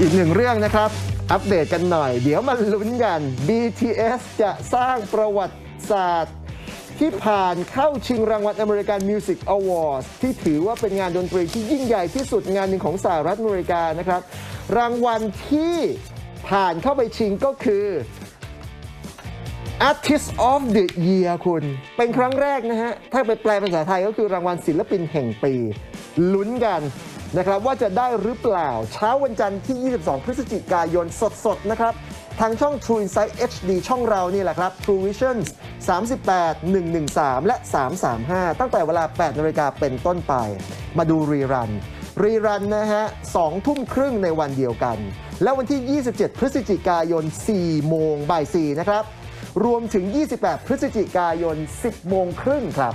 อีกหนึ่งเรื่องนะครับ อัปเดตกันหน่อย เดี๋ยวมาลุ้นกัน BTS จะสร้างประวัติศาสตร์ ที่ผ่านเข้าชิงรางวัล American Music Awards ที่ถือว่าเป็นงานดนตรีที่ยิ่งใหญ่ที่สุดงานหนึ่งของสหรัฐอเมริกานะครับ รางวัลที่ผ่านเข้าไปชิงก็คือ Artist of the Year คุณ เป็นครั้งแรกนะฮะ ถ้าไปแปลเป็นภาษาไทยก็คือรางวัลศิลปินแห่งปี ลุ้นกัน นะครับว่าจะได้หรือเปล่า เช้าวันจันทร์ที่ 22 พฤศจิกายนสดๆ นะครับ ทางช่อง True Insight HD ช่องเรานี่แหละครับ True Vision 38 113 และ 335 ตั้งแต่เวลา 8นาฬิกาเป็นต้นไป มาดูรีรัน รีรันนะฮะ2ทุ่มครึ่งในวันเดียวกัน แล้ววันที่ 27 พฤศจิกายน 4 โมงบ่าย 4 นะครับ รวมถึง 28 พฤศจิกายน 10 โมงครึ่งครับ